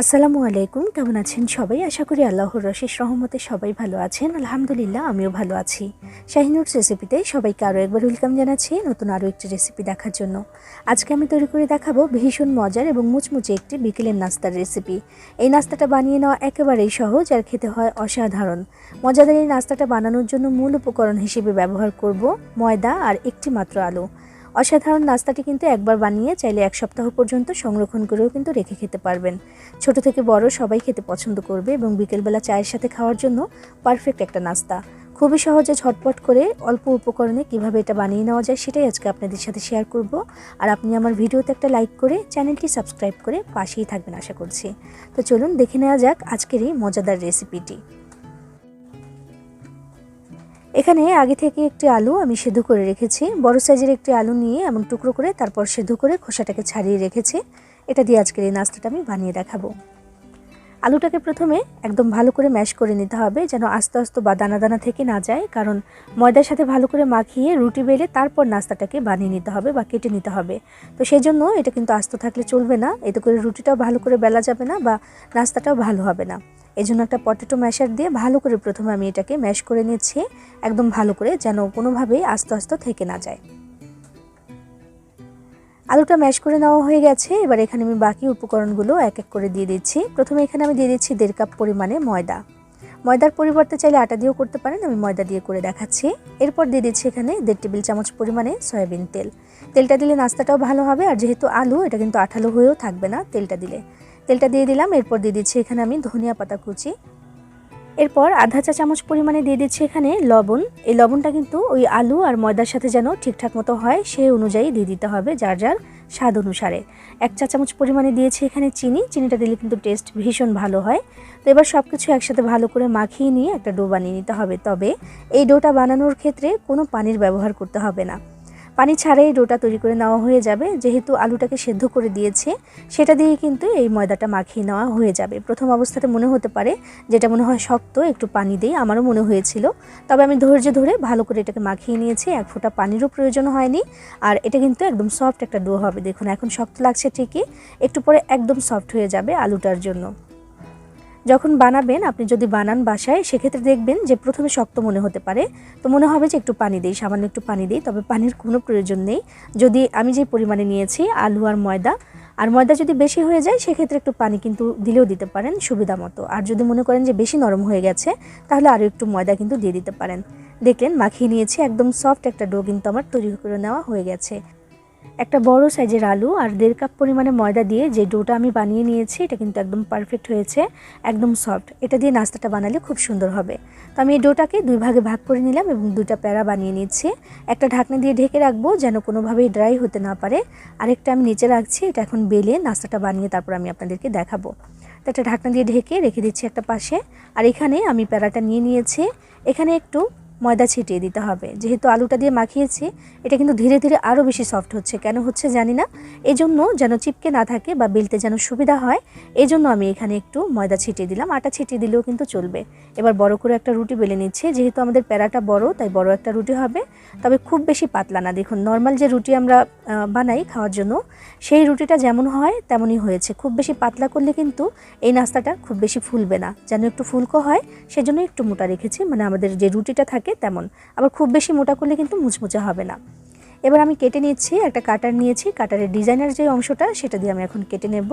আসসালামু আলাইকুম, কেমন আছেন সবাই? আশা করি আল্লাহর রশেষ রহমতে সবাই ভালো আছেন। আলহামদুলিল্লাহ, আমিও ভালো আছি। শাহিনুর রেসিপিতে সবাইকে আরও একবার ওয়েলকাম জানাচ্ছি নতুন আরও একটি রেসিপি দেখার জন্য। আজকে আমি তৈরি করে দেখাবো ভীষণ মজার এবং মুচমুচে একটি বিকেলের নাস্তার রেসিপি এই নাস্তাটা বানিয়ে নেওয়া একেবারেই সহজ আর খেতে হয় অসাধারণ। মজাদার এই নাস্তাটা বানানোর জন্য মূল উপকরণ হিসেবে ব্যবহার করব ময়দা আর একটি মাত্র আলু। অসাধারণ নাস্তাটি কিন্তু একবার বানিয়ে চাইলে এক সপ্তাহ পর্যন্ত সংরক্ষণ করেও কিন্তু রেখে খেতে পারবেন। ছোট থেকে বড় সবাই খেতে পছন্দ করবে এবং বিকেলবেলা চায়ের সাথে খাওয়ার জন্য পারফেক্ট একটা নাস্তা। খুবই সহজে ঝটপট করে অল্প উপকরণে কীভাবে এটা বানিয়ে নেওয়া যায় সেটাই আজকে আপনাদের সাথে শেয়ার করব। আর আপনি আমার ভিডিওতে একটা লাইক করে চ্যানেলটি সাবস্ক্রাইব করে পাশেই থাকবেন আশা করছি। তো চলুন দেখে নেওয়া যাক আজকের এই মজাদার রেসিপিটি। এখানে আগে থেকে একটি আলু আমি সেদ্ধ করে রেখেছি। বড় সাইজের একটি আলু নিয়ে এমন টুকরো করে তারপর সেদ্ধ করে খোসাটাকে ছাড়িয়ে রেখেছি। এটা দিয়ে আজকের এই নাস্তাটা আমি বানিয়ে দেখাবো। আলুটাকে প্রথমে একদম ভালো করে ম্যাশ করে নিতে হবে যেন আস্তে আস্তে বা দানা দানা থেকে না যায়। কারণ ময়দার সাথে ভালো করে মাখিয়ে রুটি বেলে তারপর নাস্তাটাকে বানিয়ে নিতে হবে বা কেটে নিতে হবে। তো সেই জন্য এটা কিন্তু আস্ত থাকলে চলবে না। এতে করে রুটিটাও ভালো করে বেলা যাবে না বা নাস্তাটাও ভালো হবে না। এই জন্য একটা পটেটো ম্যাশার দিয়ে ভালো করে প্রথমে আমি এটাকে ম্যাশ করে নিচ্ছি। একদম ভালো করে যেন কোনোভাবেই আস্তে আস্তে থেকে না যায়। আলুটা ম্যাশ করে নেওয়া হয়ে গেছে। এবার এখানে আমি বাকি উপকরণগুলো এক এক করে দিয়ে দিচ্ছি। প্রথমে এখানে আমি দিয়ে দিচ্ছি দেড় কাপ পরিমাণে ময়দা। ময়দার পরিবর্তে চাইলে আটা দিয়েও করতে পারেন, আমি ময়দা দিয়ে করে দেখাচ্ছি। এরপর দিয়ে দিচ্ছি এখানে দেড় টেবিল চামচ পরিমাণে সয়াবিন তেল। তেলটা দিলে নাস্তাটাও ভালো হবে, আর যেহেতু আলু, এটা কিন্তু আঠালো হয়েও থাকবে না তেলটা দিলে। তেলটা দিয়ে দিলাম, এরপর দিয়ে দিচ্ছি এখানে আমি ধনিয়া পাতা কুচি এরপর আধা চা চামচ পরিমাণে দিয়ে দিচ্ছি এখানে লবণ। এই লবণটা কিন্তু ওই আলু আর ময়দার সাথে যেন ঠিকঠাক মতো হয় সেই অনুযায়ী দিয়ে দিতে হবে যার যার স্বাদ অনুসারে। এক চা চামচ পরিমাণে দিয়েছি এখানে চিনি। চিনিটা দিলে কিন্তু টেস্ট ভীষণ ভালো হয়। তো এবার সব কিছু একসাথে ভালো করে মাখিয়ে নিয়ে একটা ডো বানিয়ে নিতে হবে। তবে এই ডোটা বানানোর ক্ষেত্রে কোনো পানির ব্যবহার করতে হবে না। পানি ছাড়াই ডোটা তৈরি করে নেওয়া হয়ে যাবে। যেহেতু আলুটাকে সেদ্ধ করে দিয়েছে, সেটা দিয়ে কিন্তু এই ময়দাটা মাখিয়ে নেওয়া হয়ে যাবে। প্রথম অবস্থাতে মনে হতে পারে, যেটা মনে হয় শক্ত, একটু পানি দিই, আমারও মনে হয়েছিল। তবে আমি ধৈর্য ধরে ভালো করে এটাকে মাখিয়ে নিয়েছি, এক ফোঁটা পানিরও প্রয়োজন হয়নি। আর এটা কিন্তু একদম সফট একটা ডো হবে, দেখুন, এখন শক্ত লাগছে ঠিকই, একটু পরে একদম সফট হয়ে যাবে আলুটার জন্য। যখন বানাবেন, আপনি যদি বানান বাসায়, সেক্ষেত্রে দেখবেন যে প্রথমে শক্ত মনে হতে পারে। তো মনে হবে যে একটু পানি দিই, সামান্য একটু পানি দিই, তবে পানির কোনো প্রয়োজন নেই। যদি আমি যে পরিমাণে নিয়েছি, আলু আর ময়দা আর ময়দা যদি বেশি হয়ে যায়, সেক্ষেত্রে একটু পানি কিন্তু দিলেও দিতে পারেন সুবিধা মতো। আর যদি মনে করেন যে বেশি নরম হয়ে গেছে, তাহলে আরও একটু ময়দা কিন্তু দিয়ে দিতে পারেন। দেখলেন, মাখিয়ে নিয়েছি, একদম সফট একটা ডো কিন্তু আমার তৈরি করে নেওয়া হয়ে গেছে। একটা বড় সাইজের আলু আর দেড় কাপ পরিমাণে ময়দা দিয়ে যে ডোটা আমি বানিয়ে নিয়েছি, এটা কিন্তু একদম পারফেক্ট হয়েছে, একদম সফট এটা দিয়ে নাস্তাটা বানালে খুব সুন্দর হবে। তো আমি এই ডোটাকে দুই ভাগে ভাগ করে নিলাম এবং দুটা প্যারা বানিয়ে নিচ্ছি। একটা ঢাকনা দিয়ে ঢেকে রাখব যেন কোনোভাবেই ড্রাই হতে না পারে। আরেকটা আমি নিচে রাখছি, এটা এখন বেলে নাস্তাটা বানিয়ে তারপর আমি আপনাদেরকে দেখাবো। তো একটা ঢাকনা দিয়ে ঢেকে রেখে দিচ্ছি একটা পাশে। আর এখানে আমি প্যারাটা নিয়ে নিয়েছি। এখানে একটু ময়দা ছিটিয়ে দিতে হবে। যেহেতু আলুটা দিয়ে মাখিয়েছি, এটা কিন্তু ধীরে ধীরে আরও বেশি সফট হচ্ছে। কেন হচ্ছে জানি না। এই জন্য যেন চিপকে না থাকে বা বেলতে যেন সুবিধা হয় এই জন্য আমি এখানে একটু ময়দা ছিটিয়ে দিলাম। আটা ছিটিয়ে দিলেও কিন্তু চলবে। এবার বড় করে একটা রুটি বেলে নিচ্ছে। যেহেতু আমাদের প্যারাটা বড়, তাই বড় একটা রুটি হবে। তবে খুব বেশি পাতলা না। দেখুন নর্মাল যে রুটি আমরা বানাই খাওয়ার জন্য, সেই রুটিটা যেমন হয়, তেমনই হয়েছে। খুব বেশি পাতলা করলে কিন্তু এই নাস্তাটা খুব বেশি ফুলবে না। যেন একটু ফুলকো হয় সেজন্য একটু মোটা রেখেছি। মানে আমাদের যে রুটিটা থাকে তেমন। আবার খুব বেশি মোটা করলে কিন্তু মুচমুচে হবে না। এবার আমি কেটে নিচ্ছি, একটা কাটার নিয়েছি, কাটারের ডিজাইনার যে অংশটা সেটা দিয়ে আমি এখন কেটে নেব।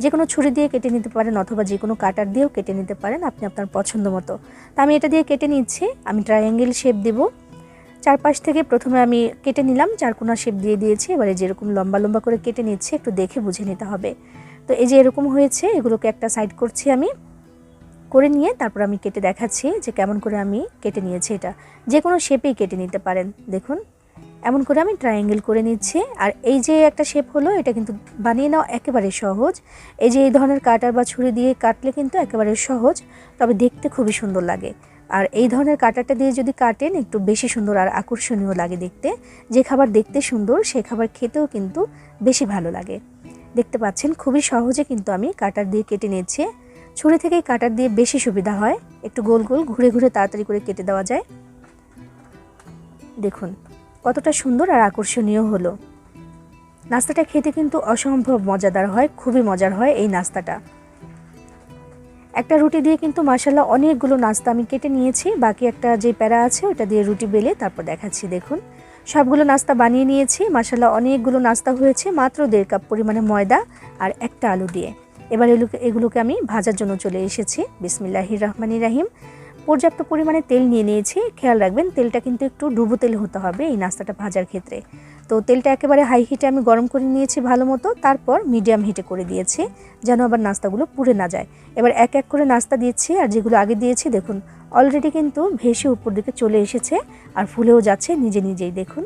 যে কোনো ছুরি দিয়ে কেটে নিতে পারেন অথবা যে কোনো কাটার দিয়েও কেটে নিতে পারেন আপনি আপনার পছন্দ মতো। তা আমি এটা দিয়ে কেটে নিচ্ছি, আমি ট্রায়াঙ্গেল শেপ দেবো। চারপাশ থেকে প্রথমে আমি কেটে নিলাম, চারকোনা শেপ দিয়ে দিয়েছি, এবারে যেরকম লম্বা লম্বা করে কেটে নিচ্ছি একটু দেখে বুঝে নিতে হবে। তো এই যে এরকম হয়েছে, এগুলোকে একটা সাইড করছি আমি। করে নিয়ে তারপর আমি কেটে দেখাচ্ছি যে কেমন করে আমি কেটে নিয়েছি এটা। যে কোনো শেপেই কেটে নিতে পারেন। দেখুন, এমন করে আমি ট্রায়াঙ্গেল করে নিচ্ছি। আর এই যে একটা শেপ হলো, এটা কিন্তু বানিয়ে নেওয়া একেবারে সহজ। এই যে এই ধরনের কাটার বা ছুরি দিয়ে কাটলে কিন্তু একেবারে সহজ, তবে দেখতে খুবই সুন্দর লাগে। আর এই ধরনের কাটারটা দিয়ে যদি কাটেন, একটু বেশি সুন্দর আর আকর্ষণীয় লাগে দেখতে। যে খাবার দেখতে সুন্দর, সে খাবার খেতেও কিন্তু বেশি ভালো লাগে। দেখতে পাচ্ছেন, খুবই সহজে কিন্তু আমি কাটার দিয়ে কেটে নিয়েছি। ছুরি থেকেই কাটার দিয়ে বেশি সুবিধা হয়। একটু গোল গোল ঘুরে ঘুরে তাড়াতাড়ি করে কেটে দেওয়া যায়। দেখুন, কতটা সুন্দর আর আকর্ষণীয় হলো। নাস্তাটা খেতে কিন্তু অসম্ভব মজাদার হয়, খুবই মজার হয় এই নাস্তাটা। একটা রুটি দিয়ে কিন্তু মাসাল্লাহ অনেকগুলো নাস্তা আমি কেটে নিয়েছি। বাকি একটা যে প্যারা আছে, ওটা দিয়ে রুটি বেলে তারপর দেখাচ্ছি, দেখুন। সবগুলো নাস্তা বানিয়ে নিয়েছি। মাসাল্লাহ অনেকগুলো নাস্তা হয়েছে, মাত্র দেড় কাপ পরিমাণে ময়দা আর একটা আলু দিয়ে। এবার এগুলোকে আমি ভাজার জন্য চলে এসেছি। বিসমিল্লাহির রহমানির রাহিম পর্যাপ্ত পরিমাণে তেল নিয়ে নিয়েছি। খেয়াল রাখবেন, তেলটা কিন্তু একটু ডুবো তেল হতে হবে এই নাস্তাটা ভাজার ক্ষেত্রে। তো তেলটা একেবারে হাই হিটে আমি গরম করে নিয়েছি ভালো মতো, তারপর মিডিয়াম হিটে করে দিয়েছি, যেন আবার নাস্তাগুলো পুড়ে না যায়। এবার এক এক করে নাস্তা দিচ্ছি, আর যেগুলো আগে দিয়েছি, দেখুন অলরেডি কিন্তু ভেসে উপর দিকে চলে এসেছে, আর ফুলেও যাচ্ছে, নিজে নিজেই দেখুন।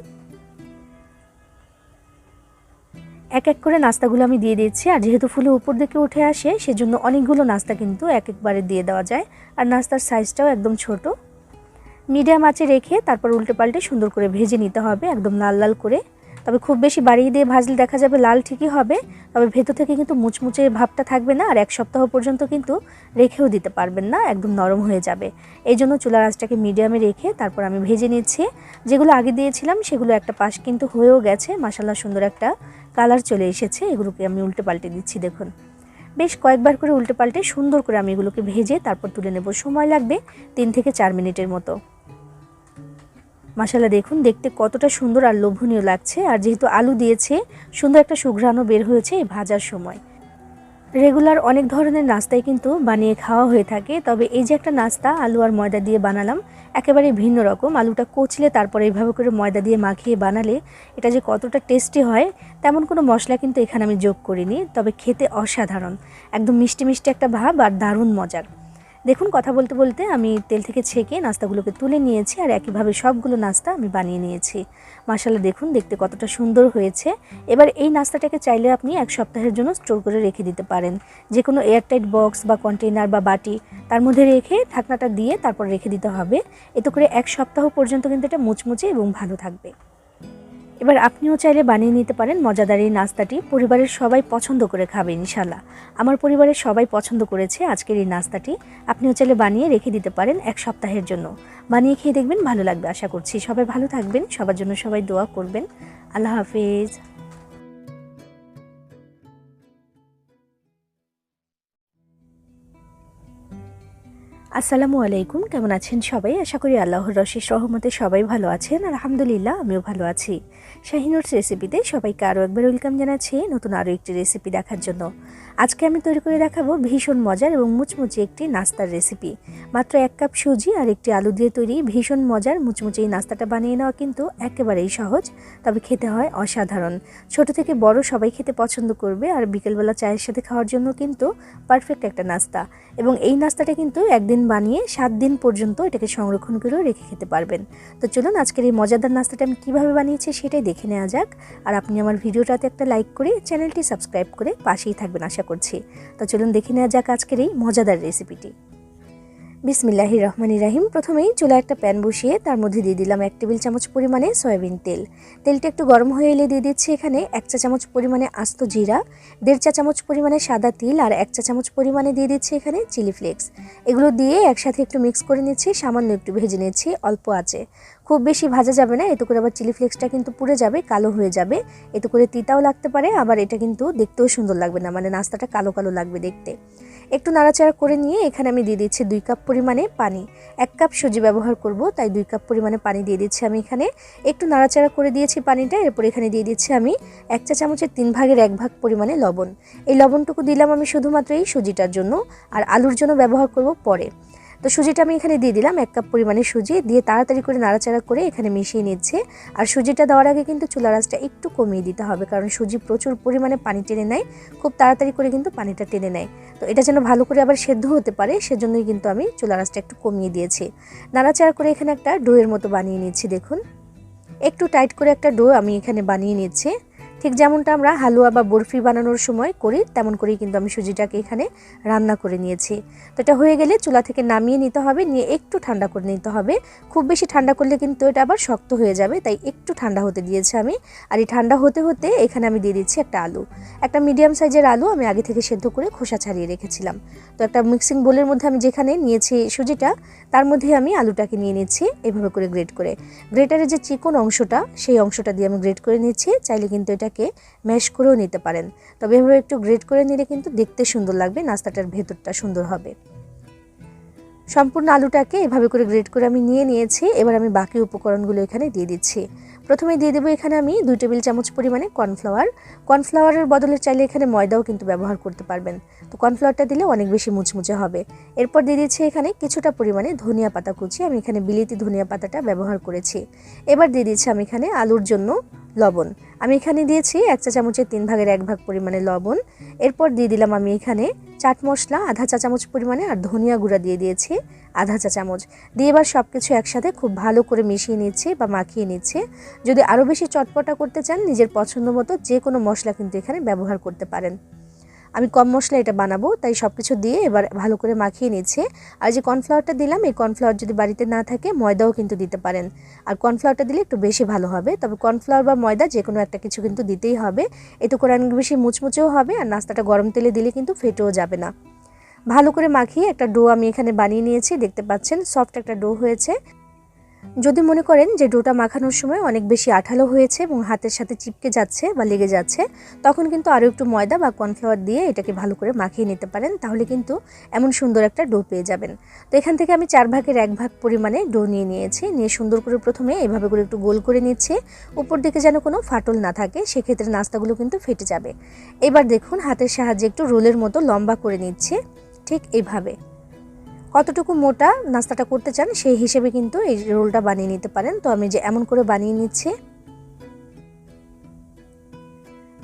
এক এক করে নাস্তাগুলো আমি দিয়ে দিয়েছি। আর যেহেতু ফুলে উপর দিকে উঠে আসে, সেজন্য অনেকগুলো নাস্তা কিন্তু এক একবারে দিয়ে দেওয়া যায়। আর নাস্তার সাইজটাও একদম ছোট। মিডিয়াম আঁচে রেখে তারপর উল্টে পাল্টে সুন্দর করে ভেজে নিতে হবে, একদম লাল লাল করে। তবে খুব বেশি বাড়িয়ে দিয়ে ভাজলে দেখা যাবে লাল ঠিকই হবে, তবে ভেতর থেকে কিন্তু মুচমুচে ভাবটা থাকবে না, আর এক সপ্তাহ পর্যন্ত কিন্তু রেখেও দিতে পারবেন না, একদম নরম হয়ে যাবে। এই জন্য চুলার আঁচটাকে মিডিয়ামে রেখে তারপর আমি ভেজে নিচ্ছি। যেগুলো আগে দিয়েছিলাম সেগুলো একটা পাশ কিন্তু হয়েও গেছে মাসাল্লাহ সুন্দর একটা কালার চলে এসেছে, এগুলোকে আমি উল্টে পাল্টে দিচ্ছি, দেখুন। বেশ কয়েকবার করে উল্টে পাল্টে সুন্দর করে আমি এগুলোকে ভেজে তারপর তুলে নেব, সময় লাগবে তিন থেকে চার মিনিটের মতো। মশালা দেখুন, দেখতে কতটা সুন্দর আর লোভনীয় লাগছে। আর যেহেতু আলু দিয়েছে, সুন্দর একটা সুঘ্রাণও বের হয়েছে এই ভাজার সময়। রেগুলার অনেক ধরনের নাস্তাই কিন্তু বানিয়ে খাওয়া হয়ে থাকে, তবে এই যে একটা নাস্তা, আলু আর ময়দা দিয়ে বানালাম, একেবারে ভিন্ন রকম। আলুটা কচলে তারপরে এইভাবে করে ময়দা দিয়ে মাখিয়ে বানালে এটা যে কতটা টেস্টি হয়, তেমন কোনো মশলা কিন্তু এখানে আমি যোগ করিনি, তবে খেতে অসাধারণ। একদম মিষ্টি মিষ্টি একটা ভাব আর দারুণ মজার। দেখুন, কথা বলতে বলতে আমি তেল থেকে ছেঁকে নাস্তাগুলোকে তুলে নিয়েছি আর একইভাবে সবগুলো নাস্তা আমি বানিয়ে নিয়েছি। মাসালা দেখুন, দেখতে কতটা সুন্দর হয়েছে। এবার এই নাস্তাটাকে চাইলে আপনি এক সপ্তাহের জন্য স্টোর করে রেখে দিতে পারেন। যে কোনো এয়ারটাইট বক্স বা কন্টেনার বা বাটি, তার মধ্যে রেখে ঢাকনাটা দিয়ে তারপর রেখে দিতে হবে। এতে করে এক সপ্তাহ পর্যন্ত কিন্তু এটা মুচমুচে এবং ভালো থাকবে। এবার আপনিও চাইলে বানিয়ে নিতে পারেন মজাদার এই নাস্তাটি। পরিবারের সবাই পছন্দ করে খাবে ইনশাল্লাহ আমার পরিবারের সবাই পছন্দ করেছে আজকের এই নাস্তাটি। আপনিও চাইলে বানিয়ে রেখে দিতে পারেন এক সপ্তাহের জন্য। বানিয়ে খেয়ে দেখবেন ভালো লাগবে, আশা করছি। সবাই ভালো থাকবেন, সবার জন্য সবাই দোয়া করবেন। আল্লাহ হাফিজ। আসসালামু আলাইকুম, কেমন আছেন সবাই? আশা করি আল্লাহর রশিস রহমতে সবাই ভালো আছেন। আলহামদুলিল্লাহ, আমিও ভালো আছি। শাহিনুরস রেসিপিতে সবাইকে আরও একবার ওয়েলকাম জানাচ্ছি নতুন আরও একটি রেসিপি দেখার জন্য। আজকে আমি তৈরি করে দেখাবো ভীষণ মজার এবং মুচমুচে একটি নাস্তার রেসিপি মাত্র এক কাপ সুজি আর একটি আলু দিয়ে তৈরি ভীষণ মজার মুচমুচে এই নাস্তাটা বানিয়ে নেওয়া কিন্তু একেবারেই সহজ, তবে খেতে হয় অসাধারণ। ছোট থেকে বড় সবাই খেতে পছন্দ করবে আর বিকেলবেলা চায়ের সাথে খাওয়ার জন্য কিন্তু পারফেক্ট একটা নাস্তা। এবং এই নাস্তাটা কিন্তু একদিন বানিয়ে সাত দিন পর্যন্ত এটাকে সংরক্ষণ করেও রেখে খেতে পারবেন। তো চলুন আজকের এই মজাদার নাস্তাটা আমি কীভাবে বানিয়েছি সেটাই দেখে নেওয়া যাক। আর আপনি আমার ভিডিওটাতে একটা লাইক করে চ্যানেলটি সাবস্ক্রাইব করে পাশেই থাকবেন আশা করছি। তো চলুন দেখে নেওয়া যাক আজকের এই মজাদার রেসিপিটি। বিসমিল্লাহি রহমানি রাহিম। প্রথমেই চুলা একটা প্যান বসিয়ে তার মধ্যে দিয়ে দিলাম এক টেবিল চামচ পরিমাণে সয়াবিন তেল। তেলটা একটু গরম হয়ে এলে দিয়ে দিচ্ছি এখানে এক চা চামচ পরিমাণে আস্ত জিরা, দেড় চা চামচ পরিমাণে সাদা তিল আর এক চা চামচ পরিমাণে দিয়ে দিচ্ছি এখানে চিলি ফ্লেক্স। এগুলো দিয়ে একসাথে একটু মিক্স করে নিচ্ছি, সামান্য একটু ভেজে নিচ্ছি অল্প আছে খুব বেশি ভাজা যাবে না, এতে করে আবার চিলি ফ্লেক্সটা কিন্তু পুড়ে যাবে, কালো হয়ে যাবে। এতে করে তিতাও লাগতে পারে, আবার এটা কিন্তু দেখতেও সুন্দর লাগবে না মানে নাস্তাটা কালো কালো লাগবে দেখতে। একটু নাড়াচাড়া করে নিয়ে এখানে আমি দিয়ে দিচ্ছি দুই কাপ পরিমাণে পানি। এক কাপ সুজি ব্যবহার করব, তাই দুই কাপ পরিমাণে পানি দিয়ে দিচ্ছি আমি এখানে। একটু নাড়াচাড়া করে দিয়েছি পানিটা, এরপর এখানে দিয়ে দিচ্ছি আমি এক চা চামচের তিন ভাগের এক ভাগ পরিমাণে লবণ। এই লবণটুকু দিলাম আমি শুধুমাত্র এই সুজিটার জন্য, আর আলুর জন্য ব্যবহার করব পরে। তো সুজিটা আমি এখানে দিয়ে দিলাম, এক কাপ পরিমাণে সুজি। দিয়ে তাড়াতাড়ি করে নাড়াচাড়া করে এখানে মিশিয়ে নিচ্ছে। আর সুজিটা দেওয়ার আগে কিন্তু চুলা রাসটা একটু কমিয়ে দিতে হবে, কারণ সুজি প্রচুর পরিমাণে পানি টেনে নেয়, খুব তাড়াতাড়ি করে কিন্তু পানিটা টেনে নেয়। তো এটা যেন ভালো করে আবার সেদ্ধ হতে পারে, সেজন্যই কিন্তু আমি চুলা রাসটা একটু কমিয়ে দিয়েছি। নাড়াচাড়া করে এখানে একটা ডোয়ের মতো বানিয়ে নিচ্ছি, দেখুন। একটু টাইট করে একটা ডো আমি এখানে বানিয়ে নিচ্ছি। ঠিক যেমনটা আমরা হালুয়া বা বরফি বানানোর সময় করি, তেমন করেই কিন্তু আমি সুজিটাকে এখানে রান্না করে নিয়েছি। তো এটা হয়ে গেলে চুলা থেকে নামিয়ে নিতে হবে, নিয়ে একটু ঠান্ডা করে নিতে হবে। খুব বেশি ঠান্ডা করলে কিন্তু এটা আবার শক্ত হয়ে যাবে, তাই একটু ঠান্ডা হতে দিয়েছি আমি। আর এই ঠান্ডা হতে হতে এখানে আমি দিয়ে দিচ্ছি একটা আলু। একটা মিডিয়াম সাইজের আলু আমি আগে থেকে সেদ্ধ করে খোসা ছাড়িয়ে রেখেছিলাম। তো একটা মিক্সিং বোলের মধ্যে আমি যেখানে নিয়েছি সুজিটা, তার মধ্যে আমি আলুটাকে নিয়ে নিচ্ছি এভাবে করে গ্রেড করে। গ্রেটারের যে চিকন অংশটা, সেই অংশটা দিয়ে আমি গ্রেড করে নিচ্ছি। চাইলে কিন্তু এটা এটাকে ম্যাশ করেও নিতে পারেন। তবে এভাবে একটু গ্রেট করে নিলে কিন্তু দেখতে সুন্দর লাগবে, নাস্তাটার ভেতরটা সুন্দর হবে। সম্পূর্ণ আলুটাকে এভাবে করে গ্রেড করে আমি নিয়ে নিয়েছি। এবার আমি বাকি উপকরণগুলো এখানে দিয়ে দিচ্ছি। প্রথমে দিয়ে দেবো এখানে আমি দুই টেবিল চামচ পরিমাণে কর্নফ্লাওয়ার। কর্নফ্লাওয়ারের বদলে চাইলে এখানে ময়দাও কিন্তু ব্যবহার করতে পারবেন। তো কর্নফ্লাওয়ারটা দিলে অনেক বেশি মুচমুচে হবে। এরপর দিয়ে দিচ্ছি এখানে কিছুটা পরিমাণে ধনিয়া পাতা কুচি। আমি এখানে বিলিতি ধনিয়া পাতাটা ব্যবহার করেছি। এবার দিয়ে দিচ্ছি আমি এখানে আলুর জন্য লবণ। আমি এখানে দিয়েছি এক চা চামচের তিন ভাগের এক ভাগ পরিমাণে লবণ। এরপর দিয়ে দিলাম আমি এখানে চাট মশলা, আধা চা চামচ পরিমাণে আর ধনিয়া গুঁড়া দিয়ে দিয়েছি, আধা চা চামচ। দিয়ে এবার সব কিছু একসাথে খুব ভালো করে মিশিয়ে নিচ্ছে বা মাখিয়ে নিচ্ছে। যদি আরও বেশি চটপটা করতে চান, নিজের পছন্দ মতো যে কোনো মশলা কিন্তু এখানে ব্যবহার করতে পারেন। আমি কম মশলা এটা বানাবো, তাই সব কিছু দিয়ে এবার ভালো করে মাখিয়ে নিচ্ছে। আর যে কর্নফ্লাওয়ারটা দিলাম, এই কর্নফ্লাওয়ার যদি বাড়িতে না থাকে, ময়দাও কিন্তু দিতে পারেন। আর কর্নফ্লাওয়ারটা দিলে একটু বেশি ভালো হবে। তবে কর্নফ্লাওয়ার বা ময়দা যে কোনো একটা কিছু কিন্তু দিতেই হবে। এতে করে অনেক বেশি মুচমুচেও হবে আর নাস্তাটা গরম তেলে দিলে কিন্তু ফেটেও যাবে না। ভালো করে মাখিয়ে একটা ডো আমি এখানে বানিয়ে নিয়েছি। দেখতে পাচ্ছেন, সফট একটা ডো হয়েছে। যদি মনে করেন যে ডোটা মাখানোর সময় অনেক বেশি আঠালো হয়েছে এবং হাতের সাথে চিপকে যাচ্ছে বা লেগে যাচ্ছে, তখন কিন্তু আরও একটু ময়দা বা কর্নফ্লাওয়ার দিয়ে এটাকে ভালো করে মাখিয়ে নিতে পারেন, তাহলে কিন্তু এমন সুন্দর একটা ডো পেয়ে যাবেন। তো এখান থেকে আমি চার ভাগের এক ভাগ পরিমাণে ডো নিয়ে নিয়েছি, নিয়ে সুন্দর করে প্রথমে এভাবে করে একটু গোল করে নিচ্ছে, উপর দিকে যেন কোনো ফাটল না থাকে, সেক্ষেত্রে নাস্তাগুলো কিন্তু ফেটে যাবে। এবার দেখুন হাতের সাহায্যে একটু রোলের মতো লম্বা করে নিচ্ছে, ঠিক এইভাবে কতটুকু মোটা নাস্তাটা করতে চান, সেই হিসেবে কিন্তু এই রোলটা বানিয়ে নিতে পারেন। তো আমি যে এমন করে বানিয়ে নিচ্ছি।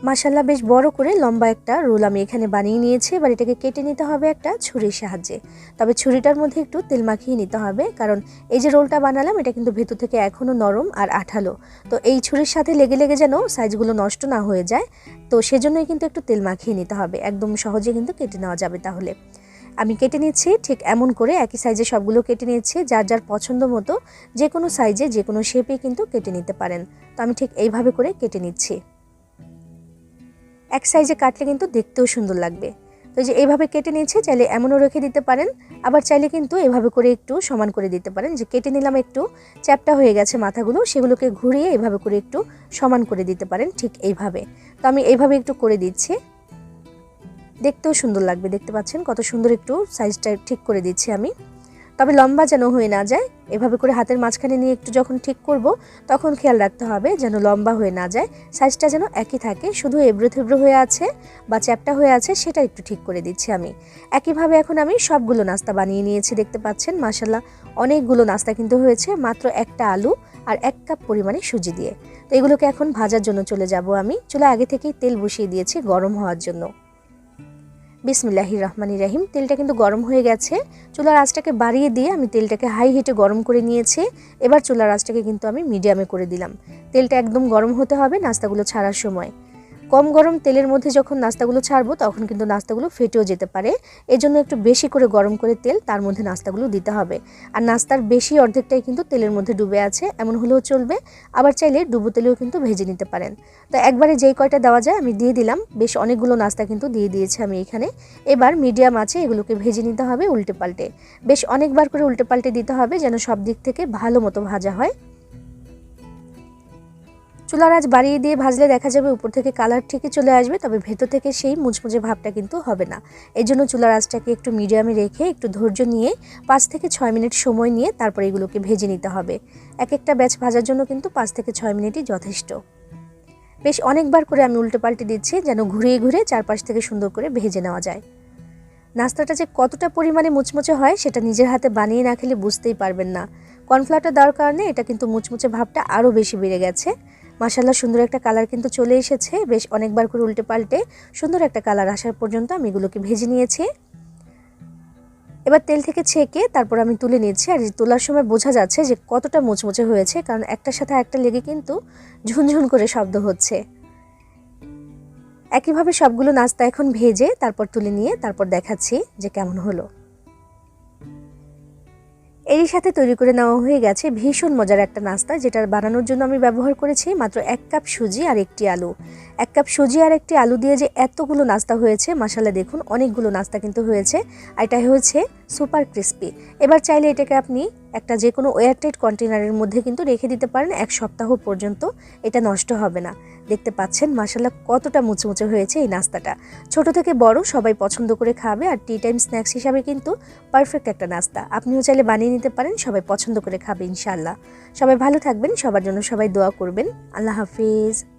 মাসাল্লাহ বেশ বড় করে লম্বা একটা রোল আমি এখানে বানিয়ে নিয়েছি। এবার এটাকে কেটে নিতে হবে একটা ছুরির সাহায্যে। তবে ছুরিটার মধ্যে একটু তেল মাখিয়ে নিতে হবে, কারণ এই যে রোলটা বানালাম, এটা কিন্তু ভেতর থেকে এখনও নরম আর আঠালো। তো এই ছুরির সাথে লেগে লেগে যেন সাইজগুলো নষ্ট না হয়ে যায়, তো সেজন্যই কিন্তু একটু তেল মাখিয়ে নিতে হবে। একদম সহজে কিন্তু কেটে নেওয়া যাবে তাহলে। আমি কেটে নিচ্ছি, ঠিক এমন করে একই সাইজে সবগুলো কেটে নিচ্ছি, যার যার পছন্দ মতো যে কোনো সাইজে যে কোনো শেপে কিন্তু কেটে নিতে পারেন। তো আমি ঠিক এইভাবে করে কেটে নিচ্ছি। এক সাইজে কাটলে কিন্তু দেখতেও সুন্দর লাগবে। তো যে এইভাবে কেটে নিচ্ছে, চাইলে এমনও রেখে দিতে পারেন, আবার চাইলে কিন্তু এভাবে করে একটু সমান করে দিতে পারেন। যে কেটে নিলাম একটু, চ্যাপটা হয়ে গেছে মাথাগুলো, সেগুলোকে ঘুরিয়ে এভাবে করে একটু সমান করে দিতে পারেন, ঠিক এইভাবে। তো আমি এইভাবে একটু করে দিচ্ছি। দেখতেও সুন্দর লাগবে, দেখতে পাচ্ছেন? কত সুন্দর একটু সাইজটা ঠিক করে দিচ্ছি আমি। তবে লম্বা যেন হয়ে না যায়, এভাবে করে হাতের মাঝখানে নিয়ে একটু যখন ঠিক করব, তখন খেয়াল রাখতে হবে যেন লম্বা হয়ে না যায়। সাইজটা যেন একই থাকে, শুধু এবড়ো থেবড়ো হয়ে আছে বা চ্যাপটা হয়ে আছে, সেটা একটু ঠিক করে দিচ্ছি আমি। একইভাবে এখন আমি সবগুলো নাস্তা বানিয়ে নিয়েছি, দেখতে পাচ্ছেন? মাসাল্লাহ অনেকগুলো নাস্তা কিন্তু হয়েছে, মাত্র একটা আলু আর এক কাপ পরিমাণে সুজি দিয়ে। তো এগুলোকে এখন ভাজার জন্য চলে যাব আমি। চলে আগে থেকেই তেল বসিয়ে দিয়েছি গরম হওয়ার জন্য। বিসমিল্লাহি রহমানি রাহিম। তেলটা কিন্তু গরম হয়ে গেছে। চুলার আঁচটাকে বাড়িয়ে দিয়ে আমি তেলটাকে হাই হিটে গরম করে নিয়েছি। এবার চুলার আঁচটাকে কিন্তু আমি মিডিয়ামে করে দিলাম। তেলটা একদম গরম হতে হবে নাস্তাগুলো ছাড়ার সময়। কম গরম তেলের মধ্যে যখন নাস্তাগুলো ছাড়বো, তখন কিন্তু নাস্তাগুলো ফেটেও যেতে পারে। এজন্য একটু বেশি করে গরম করে তেল, তার মধ্যে নাস্তাগুলো দিতে হবে। আর নাস্তার বেশি অর্ধেকটাই কিন্তু তেলের মধ্যে ডুবে আছে, এমন হলেও চলবে। আবার চাইলে ডুবো তেলেও কিন্তু ভেজে নিতে পারেন। তো একবারে যেই কয়টা দেওয়া যায় আমি দিয়ে দিলাম। বেশ অনেকগুলো নাস্তা কিন্তু দিয়ে দিয়েছি আমি এখানে। এবার মিডিয়াম আছে, এগুলোকে ভেজে নিতে হবে উল্টে পাল্টে। বেশ অনেকবার করে উল্টে পাল্টে দিতে হবে, যেন সব দিক থেকে ভালো মতো ভাজা হয়। চুলার আঁচ বাড়িয়ে দিয়ে ভাজলে দেখা যাবে উপর থেকে কালার ঠিকই চলে আসবে, তবে ভেতর থেকে সেই মুচমুচে ভাবটা কিন্তু হবে না। এই জন্য চুলার আঁচটাকে একটু মিডিয়ামে রেখে একটু ধৈর্য নিয়ে পাঁচ থেকে ছয় মিনিট সময় নিয়ে তারপর এগুলোকে ভেজে নিতে হবে। এক একটা ব্যাচ ভাজার জন্য কিন্তু পাঁচ থেকে ছয় মিনিটই যথেষ্ট। বেশ অনেকবার করে আমি উল্টে পাল্টে দিচ্ছি যেন ঘুরিয়ে ঘুরে চারপাশ থেকে সুন্দর করে ভেজে নেওয়া যায়। নাস্তাটা যে কতটা পরিমাণে মুচমুচে হয় সেটা নিজের হাতে বানিয়ে না খেলে বুঝতেই পারবেন না। কর্নফ্লাওয়ারটা দেওয়ার কারণে এটা কিন্তু মুচমুচে ভাবটা আরও বেশি বেড়ে গেছে। মাসাল্লাহ সুন্দর একটা কালার কিন্তু চলে এসেছে। বেশ অনেকবার করে উল্টে পাল্টে সুন্দর একটা কালার আসার পর্যন্ত আমি এগুলোকে ভেজে নিয়েছি। এবার তেল থেকে ছেঁকে তারপর আমি তুলে নিয়েছি আর তোলার সময় বোঝা যাচ্ছে যে কতটা মুচমুচে হয়েছে, কারণ একটার সাথে একটা লেগে কিন্তু ঝুনঝুন করে শব্দ হচ্ছে। একইভাবে সবগুলো নাস্তা এখন ভেজে তারপর তুলে নিয়ে তারপর দেখাচ্ছি যে কেমন হলো। এরই সাথে তৈরি করে নেওয়া হয়ে গেছে ভীষণ মজার একটা নাস্তা, যেটা বানানোর জন্য আমি ব্যবহার করেছি মাত্র এক কাপ সুজি আর একটি আলু। এক কাপ সুজি আর একটি আলু দিয়ে যে এতগুলো নাস্তা হয়েছে মশালা দেখুন, অনেকগুলো নাস্তা কিন্তু হয়েছে। আর এটা হয়েছে সুপার ক্রিস্পি। এবার চাইলে এটাকে আপনি একটা যে কোনো এয়ারটাইট কন্টেনারের মধ্যে কিন্তু রেখে দিতে পারেন এক সপ্তাহ পর্যন্ত। এটা নষ্ট হবে না। দেখতে পাচ্ছেন মাসাল্লাহ কতটা মুচমুচে হয়েছে এই নাস্তাটা। ছোট থেকে বড়, সবাই পছন্দ করে খাবে আর টি টাইম স্ন্যাক্স হিসাবে কিন্তু পারফেক্ট একটা নাস্তা। আপনিও চাইলে বানিয়ে নিতে পারেন, সবাই পছন্দ করে খাবে ইনশাল্লাহ সবাই ভালো থাকবেন, সবার জন্য সবাই দোয়া করবেন। আল্লাহ হাফিজ।